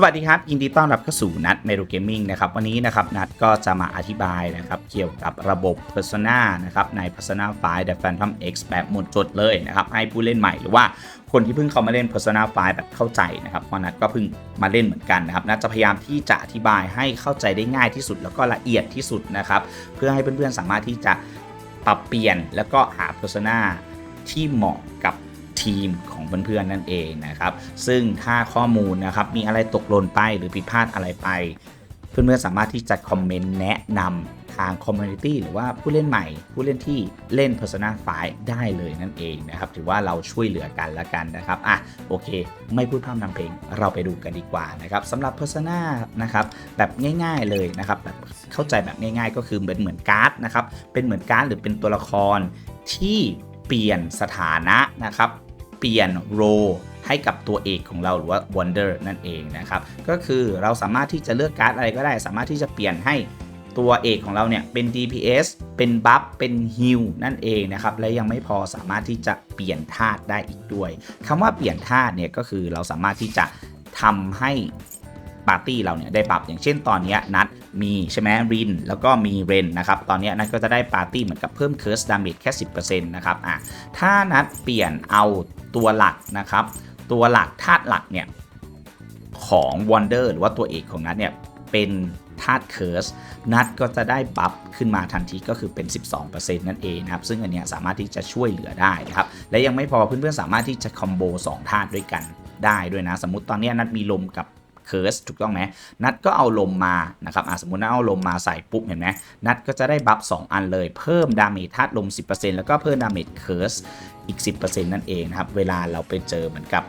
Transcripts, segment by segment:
สวัสดีครับ ยินดีต้อนรับเข้าสู่นัดเมโ o เกมมิ่งนะครับวันนี้นะครับนัดก็จะมาอธิบายนะครับเกี่ยวกับระบบ Persona นะครับใน Persona 5 The Phantom X แบบหมดจดเลยนะครับให้ผู้เล่นใหม่หรือว่าคนที่เพิ่งเข้ามาเล่น Persona 5 แบบเข้าใจนะครับเพราะนัดก็เพิ่งมาเล่นเหมือนกันนะครับนัดจะพยายามที่จะอธิบายให้เข้าใจได้ง่ายที่สุด แล้วก็ละเอียดที่สุดนะครับเพื่อให้เพื่อนๆสามารถที่จะปรับเปลี่ยนแล้วก็หา Persona ที่เหมาะกับ ทีมของเพื่อนๆนั่นเองนะครับ ซึ่งถ้าข้อมูลนะครับมีอะไรตกหล่นไปหรือผิดพลาดอะไรไป เพื่อนๆสามารถที่จะคอมเมนต์แนะนำทางคอมมูนิตี้หรือว่าผู้เล่นใหม่ ผู้เล่นที่เล่น Persona 5 ได้เลยนั่นเองนะครับ ถือว่าเราช่วยเหลือกันละกันนะครับอะโอเค ไม่พูดพร่ำนำเพลงเราไปดูกันดีกว่านะครับสำหรับ Persona นะครับแบบง่าย ๆเลยนะครับแบบเข้าใจแบบง่าย ๆ ก็คือเหมือนเหมือนการ์ดนะครับเป็นเหมือนการ์ดหรือเป็นตัวละครที่เปลี่ยนสถานะนะครับ เปลี่ยนโรให้กับตัวเอกของเราหรือว่า Wonder นั่นเองนะครับ ก็คือเราสามารถที่จะเลือกการ์ดอะไรก็ได้ สามารถที่จะเปลี่ยนให้ตัวเอกของเราเนี่ยเป็น DPS เป็นบัฟ เป็นฮิลนั่นเองนะครับ และยังไม่พอสามารถที่จะเปลี่ยนธาตุได้อีกด้วยคำว่าเปลี่ยนธาตุเนี่ยก็คือเราสามารถที่จะทำให้ ปาร์ตี้เราเนี่ยได้ปรับอย่างเช่นตอนนี้นัดมีใช่ไหมริน แล้วก็มีเรนนะครับตอนนี้นัดก็จะได้ปาร์ตี้เหมือนกับเพิ่มเคิร์สดาเมจแค่10%นะครับอะถ้านัดเปลี่ยนเอาตัวหลักนะครับ ตัวหลักธาตุหลักเนี่ยของ Wonder หรือว่าตัวเอกของนัดเนี่ยเป็นธาตุเคิร์สนัดก็จะได้บัฟขึ้นมาทันทีก็คือเป็น 12%นั่นเองนะครับ ซึ่งอันเนี้ยสามารถที่จะช่วยเหลือได้นะครับ และยังไม่พอเพื่อนๆสามารถที่จะคอมโบ2ธาตุด้วยกันได้ด้วยนะ สมมติตอนนี้นัดมีลมกับ เคิร์สถูกต้องไหมนัดก็เอาลมมานะครับสมมตินัดเอาลมมาใส่ปุ๊บเห็นไหมนัดก็จะได้บัฟ2อันเลย เพิ่มดาเมจธาตุลม 10%แล้วก็เพิ่มดาเมจเคิร์สอีก 10%นั่นเองนะครับ เวลาเราไปเจอเหมือนกับ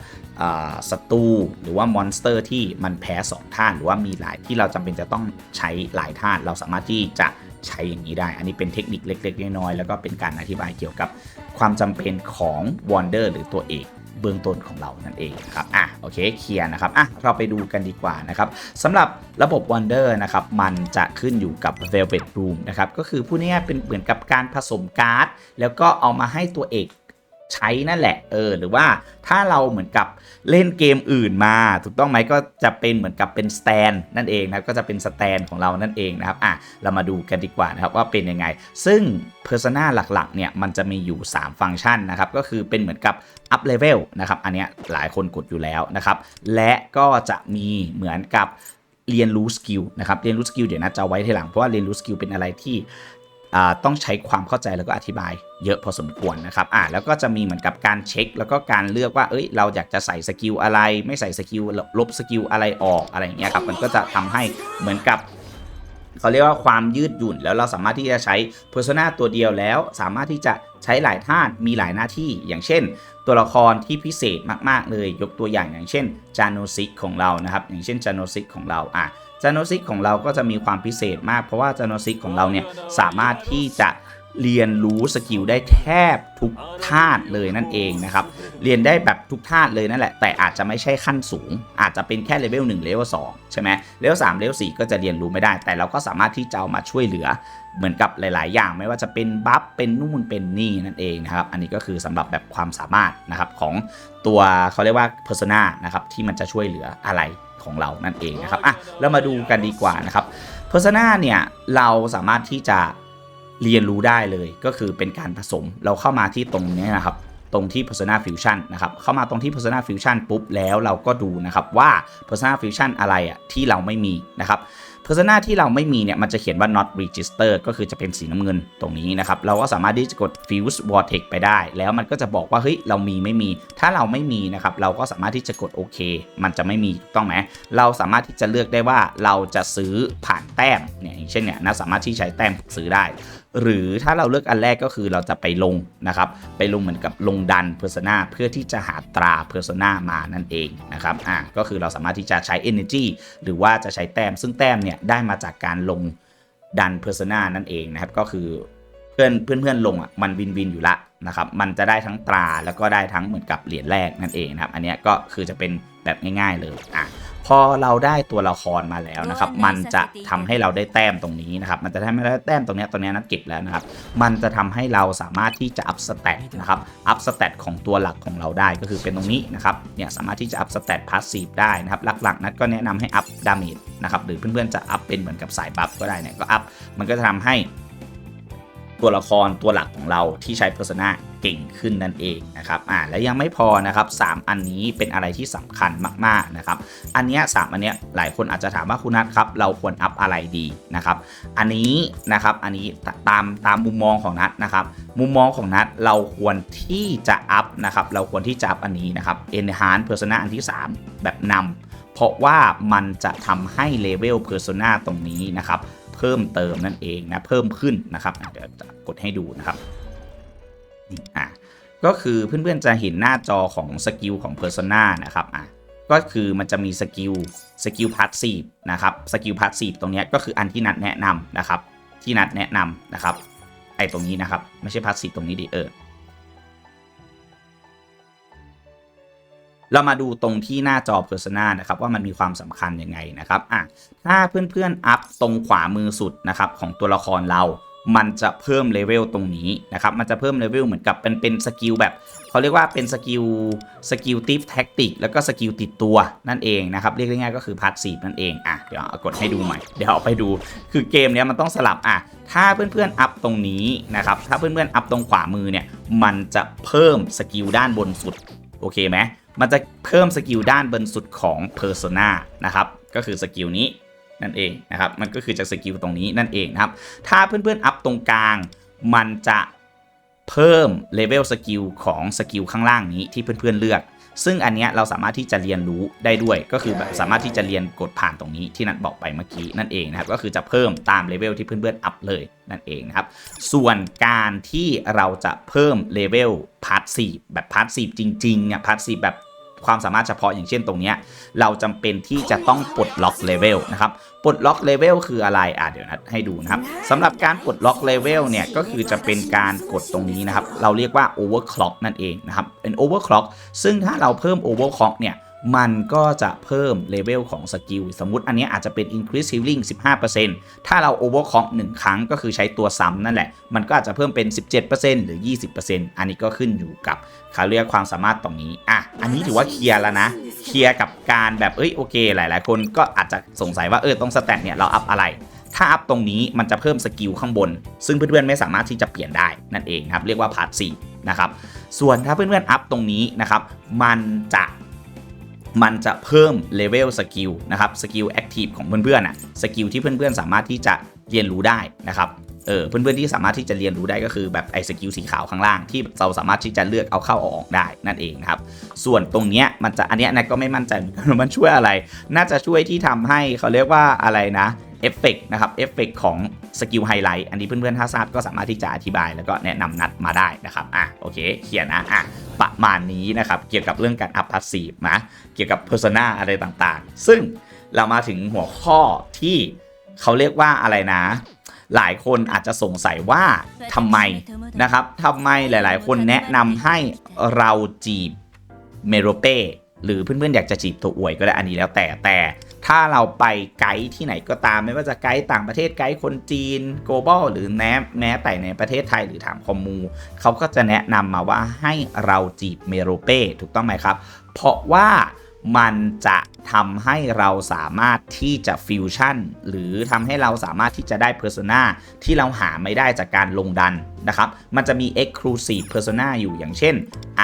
ศัตรูหรือว่ามอนสเตอร์ที่มันแพ้2ธาตุหรือว่ามีหลายที่เราจำเป็นจะต้องใช้หลายธาตุเราสามารถที่จะใช้อย่างนี้ได้ อันนี้เป็นเทคนิคเล็กๆน้อยๆแล้วก็เป็นการอธิบายเกี่ยวกับความจำเป็นของ Wonder หรือตัวเอก เบื้องต้นของเรานั่นเองครับอะโอเคเคลียร์นะครับอะเราไปดูกันดีกว่านะครับสำหรับระบบ Wonder นะครับมันจะขึ้นอยู่กับ Velvet Room นะครับก็คือพูดง่ายๆเป็นเหมือนกับการผสมการ์ด แล้วก็เอามาให้ตัวเอก ใช้นั่นแหละเออหรือว่าถ้าเราเหมือนกับเล่นเกมอื่นมา ถูกต้องไหมก็จะเป็นเหมือนกับเป็นสแตนนั่นเองนะก็จะเป็นสแตนของเรานั่นเองนะครับอะเรามาดูกันดีกว่านะครับว่าเป็นยังไง ซึ่ง Persona หลักๆเนี่ยมันจะมีอยู่ 3 ฟังก์ชันนะครับก็คือเป็นเหมือนกับ up level นะครับอันเนี้ยหลายคนกดอยู่แล้วนะครับและก็จะมีเหมือนกับเรียนรู้สกิลนะครับเรียนรู้สกิลเดี๋ยวนะจะไว้ทีหลังเพราะว่าเรียนรู้สกิลเป็นอะไรที่ ต้องใช้ความเข้าใจแล้วก็อธิบายเยอะพอสมควรนะครับอ่าแล้วก็จะมีเหมือนกับการเช็ค แล้วก็การเลือกว่า เอ้ย เราอยากจะใส่สกิลอะไร ไม่ใส่สกิลลบสกิลอะไรออกอะไรอย่างเงี้ยครับ มันก็จะทำให้เหมือนกับเขาเรียกว่าความยืดหยุ่น แล้วเราสามารถที่จะใช้ Persona ตัวเดียวแล้ว สามารถที่จะใช้หลายท่าตุมีหลายหน้าที่ อย่างเช่น ตัวละครที่พิเศษมาก ๆ เลย ยกตัวอย่างอย่างเช่นจานโนซิกของเรานะครับ อย่างเช่นจานโนซิกของเราอะ จานโนซิกของเราก็จะมีความพิเศษมาก เพราะว่าจานโนซิกของเราเนี่ยสามารถที่จะ เรียนรู้สกิลได้แทบทุกธาตุเลยนั่นเองนะครับ เรียนได้แบบทุกธาตุเลยนั่นแหละ แต่อาจจะไม่ใช่ขั้นสูง อาจจะเป็นแค่เลเวล1เลเวล2ใช่ไหมเลเวล3เลเวล4ก็จะเรียนรู้ไม่ได้ แต่เราก็สามารถที่จะเอามาช่วยเหลือเหมือนกับหลาย ๆ อย่างไม่ว่าจะเป็นบัฟเป็นนู่นเป็นนี่นั่นเองนะครับ อันนี้ก็คือสำหรับแบบความสามารถนะครับของตัวเขาเรียกว่า persona นะครับที่มันจะช่วยเหลืออะไรของเรานั่นเองนะครับอะแล้วมาดูกันดีกว่านะครับ persona เนี่ยเราสามารถที่จะ เรียนรู้ได้เลยก็คือเป็นการผสมเราเข้ามาที่ตรงนี้นะครับ ตรงที่ Persona Fusion นะครับ เข้ามาตรงที่ Persona Fusion ปุ๊บแล้วเราก็ดูนะครับว่า Persona Fusion อะไรอะที่เราไม่มีนะครับ Persona ที่เราไม่มีเนี่ยมันจะเขียนว่า not register ก็คือจะเป็นสีน้ำเงินตรงนี้นะครับ เราก็สามารถที่จะกด fuse vortex ไปได้ แล้วมันก็จะบอกว่าเฮ้ยเรามีไม่มี ถ้าเราไม่มีนะครับเราก็สามารถที่จะกดโอเค มันจะไม่มีถูกต้องไหมเราสามารถที่จะเลือกได้ว่าเราจะซื้อผ่านแต้มเนี่ยเช่นเนี่ยนะสามารถที่ใช้แต้มซื้อได้ หรือถ้าเราเลือกอันแรกก็คือเราจะไปลงนะครับ ไปลงเหมือนกับลงดัน Persona เพื่อที่จะหาตรา Persona มานั่นเองนะครับอ่าก็คือเราสามารถที่จะใช้ Energy หรือว่าจะใช้แต้ม ซึ่งแต้มเนี่ยได้มาจากการลงดัน Persona นั่นเองนะครับ ก็คือเพื่อนเพื่อนเพื่อนลงอะมันวินวินอยู่ละนะครับ มันจะได้ทั้งตราแล้วก็ได้ทั้งเหมือนกับเหรียญแรกนั่นเองนะครับ อันนี้ก็คือจะเป็นแบบง่าย ๆเลยอะพอเราได้ตัวละครมาแล้วนะครับ มันจะทำให้เราได้แต้มตรงนี้นะครับ มันจะทำให้เราได้แต้มตรงเนี้ยตรงเนี้ยนักเก็บแล้วนะครับ มันจะทำให้เราสามารถที่จะอัพสเตตนะครับอัพสเตตของตัวหลักของเราได้ก็คือเป็นตรงนี้นะครับเนี่ยสามารถที่จะอัพสเตตพาสซีฟได้นะครับหลักๆนัดก็แนะนำให้อัพดาเมจนะครับหรือเพื่อนๆจะอัพเป็นเหมือนกับสายบัฟก็ได้เนี่ยก็อัพมันก็จะทำให้ ตัวละครตัวหลักของเราที่ใช้ Persona เก่งขึ้นนั่นเองนะครับอ่าและยังไม่พอนะครับ 3 อันนี้เป็นอะไรที่สำคัญมากๆนะครับ อันเนี้ยสามอันเนี้ยหลายคนอาจจะถามว่าคุณนัทครับ เราควรอัพอะไรดีนะครับ อันนี้นะครับอันนี้ตามตามมุมมองของนัทนะครับ มุมมองของนัทเราควรที่จะอัพนะครับ เราควรที่จะอัพอันนี้นะครับ Enhance Persona อันที่ 3 แบบนำเพราะว่ามันจะทำให้เลเวล Persona ตรงนี้นะครับ เพิ่มเติมนั่นเองนะเพิ่มขึ้นนะครับเดี๋ยวจะกดให้ดูนะครับนี่อะก็คือเพื่อนๆจะเห็นหน้าจอของสกิลของ Persona นะครับอะก็คือมันจะมีสกิลสกิลพาสซีฟนะครับสกิลพาสซีฟตรงนี้ก็คืออันที่นัดแนะนำนะครับ ที่นัดแนะนำนะครับไอ้ตรงนี้นะครับ ไม่ใช่พาสซีฟตรงนี้ดิเออ เรามาดูตรงที่หน้าจอ Persona นะครับว่ามันมีความสำคัญยังไงนะครับอะถ้าเพื่อนๆอัพตรงขวามือสุดนะครับของตัวละครเรามันจะเพิ่มเลเวลตรงนี้นะครับ มันจะเพิ่มเลเวลเหมือนกับเป็นเป็นสกิลแบบเขาเรียกว่าเป็นสกิลสกิลติฟแท็กติกแล้วก็สกิลติดตัวนั่นเองนะครับ เรียกง่ายๆก็คือพาร์ทซีนั่นเองอะเดี๋ยวเอากดให้ดูใหม่ เดี๋ยวเอาไปดู คือเกมเนี้ยมันต้องสลับอะถ้าเพื่อนๆอัพตรงนี้นะครับ ถ้าเพื่อนๆอัพตรงขวามือเนี่ย มันจะเพิ่มสกิลด้านบนสุด โอเคไหม มันจะเพิ่มสกิลด้านบนสุดของ Persona นะครับ ก็คือสกิลนี้นั่นเองนะครับ มันก็คือจากสกิลตรงนี้นั่นเองนะครับ ถ้าเพื่อนๆอัพตรงกลาง มันจะเพิ่มเลเวลสกิลของสกิลข้างล่างนี้ที่เพื่อนๆเลือก ซึ่งอันเนี้ยเราสามารถที่จะเรียนรู้ได้ด้วย ก็คือแบบสามารถที่จะเรียนกดผ่านตรงนี้ที่นัดบอกไปเมื่อกี้นั่นเองนะครับ ก็คือจะเพิ่มตามเลเวลที่เพื่อนๆอัพเลยนั่นเองนะครับ ส่วนการที่เราจะเพิ่มเลเวลพาร์ทซีแบบพาร์ทซีจริงๆเนี่ยพาร์ทซีแบบ ความสามารถเฉพาะอย่างเช่นตรงนี้เราจำเป็นที่จะต้องปลดล็อกเลเวลนะครับปลดล็อกเลเวลคืออะไรอะเดี๋ยวนะให้ดูนะครับสำหรับการปลดล็อกเลเวลเนี่ยก็คือจะเป็นการกดตรงนี้นะครับ เราเรียกว่าโอเวอร์คล็อกนั่นเองนะครับเป็นโอเวอร์คล็อกซึ่งถ้าเราเพิ่มโอเวอร์คล็อกเนี่ย มันก็จะเพิ่มเลเวลของสกิลสมมติอันนี้อาจจะเป็น increase healing 15%ถ้าเรา overclock 1 ครั้งก็คือใช้ตัวซ้ำนั่นแหละ มันก็อาจจะเพิ่มเป็น 17%หรือ 20%อันนี้ก็ขึ้นอยู่กับเขาเรียกความสามารถตรงนี้ อะ อันนี้ถือว่าเคลียร์แล้วนะ เคลียร์กับการแบบ เอ้ยโอเค หลาย ๆ คนก็อาจจะสงสัยว่าเออตรงสแตทเนี่ยเราอัพอะไรถ้าอัพตรงนี้มันจะเพิ่มสกิลข้างบน ซึ่งเพื่อนๆไม่สามารถที่จะเปลี่ยนได้นั่นเองครับ เรียกว่าพาร์ทสี่นะครับ ส่วนถ้าเพื่อนๆอัพตรงนี้นะครับ มันจะ มันจะเพิ่มเลเวลสกิลนะครับสกิลแอคทีฟของเพื่อนๆอะสกิลที่เพื่อนๆ สามารถที่จะเรียนรู้ได้นะครับเออเพื่อนๆที่สามารถที่จะเรียนรู้ได้ก็คือแบบไอ้สกิลสีขาวข้างล่างที่เราสามารถที่จะเลือกเอาเข้าออกได้นั่นเองครับส่วนตรงเนี้ยมันจะอันเนี้ยนะก็ไม่มั่นใจมันว่ามันช่วยอะไร น่าจะช่วยที่ทำให้เขาเรียกว่าอะไรนะเอฟเฟกนะครับเอฟเฟกของ สกิลไฮไลท์อันนี้เพื่อนๆถ้าทราบก็สามารถที่จะอธิบายแล้วก็แนะนำนัดมาได้นะครับอะโอเคเขียนนะอะประมาณนี้นะครับเกี่ยวกับเรื่องการอัพพาสซีฟนะเกี่ยวกับ Persona อะไรต่างๆ ซึ่งเรามาถึงหัวข้อที่เขาเรียกว่าอะไรนะ หลายคนอาจจะสงสัยว่าทำไมนะครับทำไมหลาย ๆ คนแนะนำให้เราจีบเมโรเป้หรือเพื่อนๆอยากจะจีบตัวอวยก็ได้อันนี้แล้วแต่แต่ ถ้าเราไปไกด์ที่ไหนก็ตามไม่ว่าจะไกด์ต่างประเทศไกด์คนจีน global หรือแม้แม้แต่ในประเทศไทยหรือถามคอมมู เขาก็จะแนะนำมาว่าให้เราจีบเมโรเป้ถูกต้องไหมครับ เพราะว่ามันจะทำให้เราสามารถที่จะฟิวชั่นหรือทำให้เราสามารถที่จะได้เพอร์ n นาที่เราหาไม่ได้จากการลงดันนะครับ มันจะมี Exclusive Persona อยู่อย่างเช่น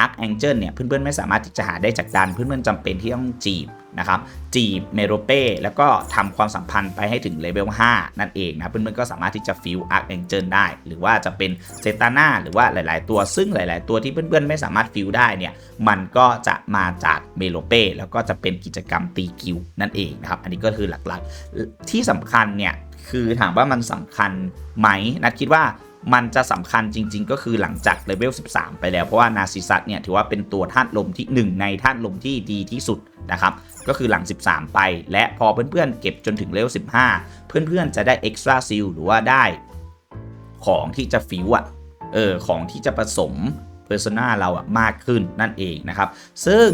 Archangel เนี่ยเพื่อนๆไม่สามารถที่จะหาได้จากดัน เพื่อนๆจำเป็นที่ต้องจีบ นะครับจีบเมโรเป้แล้วก็ทำความสัมพันธ์ไปให้ถึงเลเวล5นั่นเองนะเพื่อนๆก็สามารถที่จะฟิว Archangel ได้ หรือว่าจะเป็นเซตาน่าหรือว่าหลาย ๆ ตัวซึ่งหลาย ๆ ตัวที่เพื่อนๆไม่สามารถฟิวได้เนี่ยมันก็จะมาจากเมโลเป้แล้วก็จะเป็นกิจกรรมตีกิวนั่นเองนะครับอันนี้ก็คือหลักๆ ที่สำคัญเนี่ยคือถามว่ามันสำคัญไหมนัดคิดว่ามันจะสำคัญจริง ๆ ก็คือหลังจากเลเวล 13 ไปแล้ว เพราะว่านาซิซัสเนี่ยถือว่าเป็นตัวธาตุลมที่ 1 ในธาตุลมที่ดีที่สุดนะครับ ก็คือหลัง 13 ไป และพอเพื่อนๆ เก็บจนถึงเลเวล15 เพื่อนๆ จะได้ Extra Seal หรือว่าได้ ของที่จะฟิวอะเออของที่จะผสม Persona เราอะมากขึ้นนั่นเองนะครับ ซึ่ง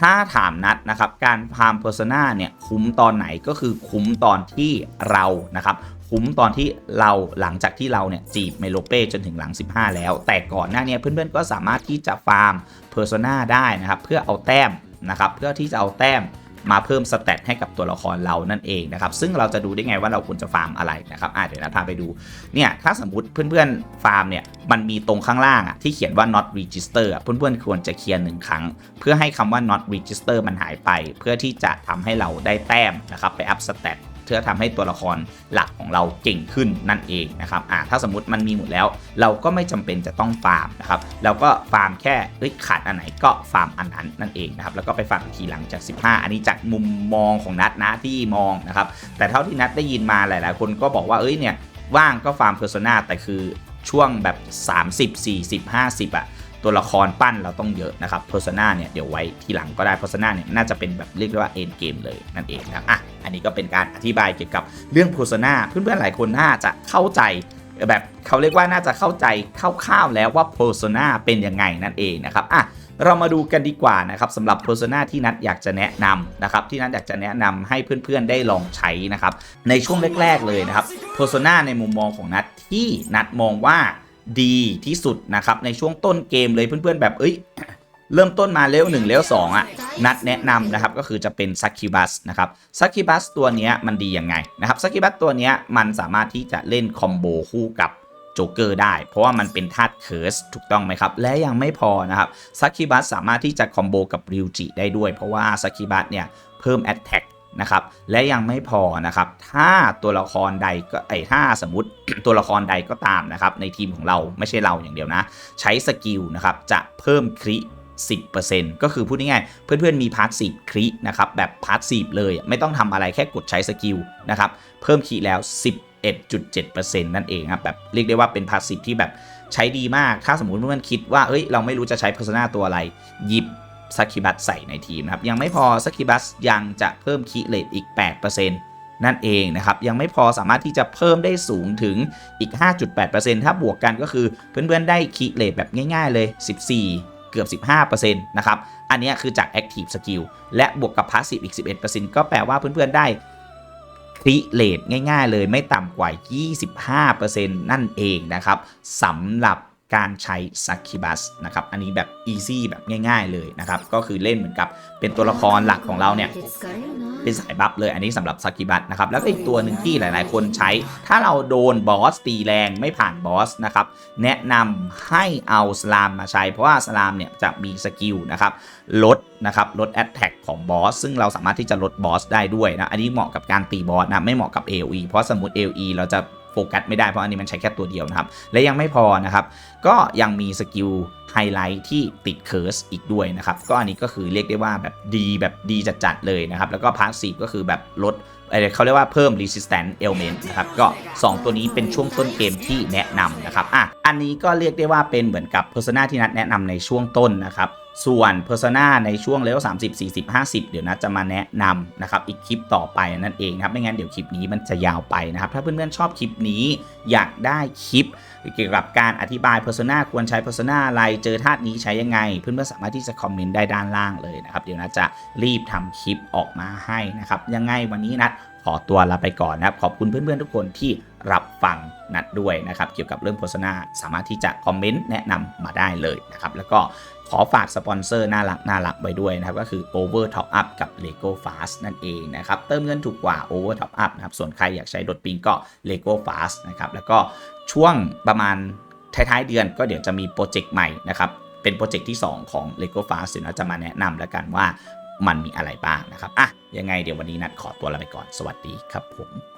ถ้าถามนัดนะครับ การฟาร์ม Persona เนี่ยคุ้มตอนไหนก็คือคุ้มตอนที่เรานะครับคุ้มตอนที่เราหลังจากที่เราเนี่ยจีบเมโลเป้จนถึงหลัง 15 แล้ว แต่ก่อนหน้านี้เพื่อนๆก็สามารถที่จะฟาร์ม Persona ได้นะครับ เพื่อเอาแต้ม นะครับเพื่อที่จะเอาแต้มมาเพิ่มสเตตให้กับตัวละครเรานั่นเองนะครับซึ่งเราจะดูได้ไงว่าเราควรจะฟาร์มอะไรนะครับอะเดี๋ยวนะพาไปดูเนี่ยถ้าสมมติเพื่อนๆฟาร์มเนี่ยมันมีตรงข้างล่างอะที่เขียนว่า not register เพื่อนๆควรจะเคลียร์หนึ่งครั้ง เพื่อให้คำว่า not register มันหายไป เพื่อที่จะทำให้เราได้แต้มนะครับไปอัพสเตต เพื่อทำให้ตัวละครหลักของเราเก่งขึ้นนั่นเองนะครับอ่าถ้าสมมติมันมีหมดแล้ว เราก็ไม่จำเป็นจะต้องฟาร์มนะครับเราก็ฟาร์มแค่ขาดอันไหนก็ฟาร์มอันนั้นนั่นเองนะครับแล้วก็ไปฟาร์มอีกทีหลังจาก 15 อันนี้จากมุมมองของนัดนะที่มองนะครับแต่เท่าที่นัดได้ยินมาหลาย ๆ คนก็บอกว่าเอ้ยเนี่ยว่างก็ฟาร์มเพอร์โซนาแต่คือช่วงแบบ 30 40 50อะ ตัวละครปั้นเราต้องเยอะนะครับเพอร์ซนาเนี่ยเดี๋ยวไว้ทีหลังก็ได้เพอร์ซนาเนี่ยน่าจะเป็นแบบเรียกได้ว่าเอ็นเกมเลยนั่นเองนะครับอะอันนี้ก็เป็นการอธิบายเกี่ยวกับเรื่องเพอร์ซนาเพื่อนๆหลายคนน่าจะเข้าใจแบบเขาเรียกว่าน่าจะเข้าใจคร่าวๆแล้วว่า Persona เป็นยังไงนั่นเองนะครับอะเรามาดูกันดีกว่านะครับสำหรับ Persona ที่นัดอยากจะแนะนำนะครับที่นัดอยากจะแนะนำให้เพื่อนๆได้ลองใช้นะครับในช่วงแรกๆเลยนะครับ Persona ในมุมมองของนัดที่นัดมองว่า ดีที่สุดนะครับในช่วงต้นเกมเลยเพื่อนๆแบบเอ้ยเริ่มต้นมาเลเวลหนึ่งเลเวลสองอะนัดแนะนำนะครับก็คือจะเป็นซักคิบัสนะครับซักคิบัสตัวนี้มันดียังไงนะครับซักคิบัสตัวนี้มันสามารถที่จะเล่นคอมโบคู่กับโจ๊กเกอร์ได้ เพราะว่ามันเป็นธาตุเคิร์สถูกต้องไหมครับ และยังไม่พอนะครับซักคิบัสสามารถที่จะคอมโบกับริวจิได้ด้วย เพราะว่าซักคิบัสเนี่ยเพิ่มแอตแทก นะครับและยังไม่พอนะครับถ้าตัวละครใดก็ไอ้ถ้าสมมติตัวละครใดก็ตามนะครับในทีมของเราไม่ใช่เราอย่างเดียวนะ ใช้สกิลนะครับจะเพิ่มคริ10%ก็คือพูดง่ายๆเพื่อนๆมีพาร์ทสีครินะครับแบบพาร์ทสีเลยไม่ต้องทำอะไรแค่กดใช้สกิลนะครับเพิ่มคริแล้ว 11.7%นั่นเองครับแบบเรียกได้ว่าเป็นพาร์ทสีที่แบบใช้ดีมาก ถ้าสมมติเพื่อนๆคิดว่าเฮ้ยเราไม่รู้จะใช้ Persona ตัวอะไรหยิบ สกิบัสใส่ในทีมนะครับยังไม่พอสกิบัสยังจะเพิ่มคีเลตอีก 8%นั่นเองนะครับ ยังไม่พอสามารถที่จะเพิ่มได้สูงถึงอีก 5.8%ถ้าบวกกันก็คือเพื่อนๆได้คีเลตแบบง่ายๆเลย 14 เกือบ 15%นะครับ อันนี้คือจาก Active Skill และบวกกับ Passive อีก 11%ก็แปลว่าเพื่อนๆได้คิเลตง่ายๆเลยไม่ต่ำกว่า 25%นั่นเองนะครับสำหรับ การใช้ซักคิบัสนะครับอันนี้แบบ easy แบบง่าย ๆเลยนะครับก็คือเล่นเหมือนกับเป็นตัวละครหลักของเราเนี่ยเป็นสายบัฟเลยอันนี้สำหรับซากิบัตนะครับแล้วก็อีกตัวหนึ่งที่หลายๆ คนใช้ ถ้าเราโดนบอสตีแรงไม่ผ่านบอสนะครับแนะนำให้เอาสลามมาใช้ เพราะว่าสลามเนี่ยจะมีสกิลนะครับลดนะครับลดแอตแทกของบอสซึ่งเราสามารถที่จะลดบอสได้ด้วยนะอันนี้เหมาะกับการตีบอสนะไม่เหมาะกับ AOE เพราะสมมติ AOE เราจะ โฟกัสไม่ได้เพราะอันนี้มันใช้แค่ตัวเดียวนะครับ และยังไม่พอนะครับ ก็ยังมีสกิลไฮไลท์ที่ติดเคิร์สอีกด้วยนะครับ ก็อันนี้ก็คือเรียกได้ว่าแบบดีแบบดีจัดๆเลยนะครับ แล้วก็พาสซีฟก็คือแบบลดเอ่อเขาเรียกว่าเพิ่ม resistance element นะครับ ก็ 2 ตัวนี้เป็นช่วงต้นเกมที่แนะนำนะครับ อะ อันนี้ก็เรียกได้ว่าเป็นเหมือนกับ Persona ที่นัดแนะนำในช่วงต้นนะครับ ส่วน Persona ในช่วงเลเวล30 40 50 เดี๋ยวนัดจะมาแนะนำนะครับอีกคลิปต่อไปนั่นเองนะครับไม่งั้นเดี๋ยวคลิปนี้มันจะยาวไปนะครับ ถ้าเพื่อนๆชอบคลิปนี้อยากได้คลิปเกี่ยวกับการอธิบาย Persona ควรใช้ Persona อะไรเจอธาตุนี้ใช้ยังไง เพื่อนๆสามารถที่จะคอมเมนต์ได้ด้านล่างเลยนะครับเดี๋ยวนัดจะรีบทำคลิปออกมาให้นะครับยังไงวันนี้นัดขอตัวลาไปก่อนนะครับขอบคุณเพื่อนๆทุกคนที่ รับฟังนัดด้วยนะครับ เกี่ยวกับเรื่อง Persona สามารถที่จะคอมเมนต์แนะนำมาได้เลยนะครับ แล้วก็ขอฝากสปอนเซอร์น่ารักน่ารักไว้ด้วยนะครับ ก็คือ Over Top Up กับ Lego Fast นั่นเองนะครับ เติมเงินถูกกว่า Over Top Up นะครับ ส่วนใครอยากใช้ดดปิงก็ Lego Fast นะครับ แล้วก็ช่วงประมาณท้ายๆเดือนก็เดี๋ยวจะมีโปรเจกต์ใหม่นะครับ เป็นโปรเจกต์ที่ 2 ของ Lego Fast เดี๋ยวเราจะมาแนะนำแล้วกันว่ามันมีอะไรบ้างนะครับ อะ ยังไงเดี๋ยววันนี้นัดขอตัวลาไปก่อน สวัสดีครับผม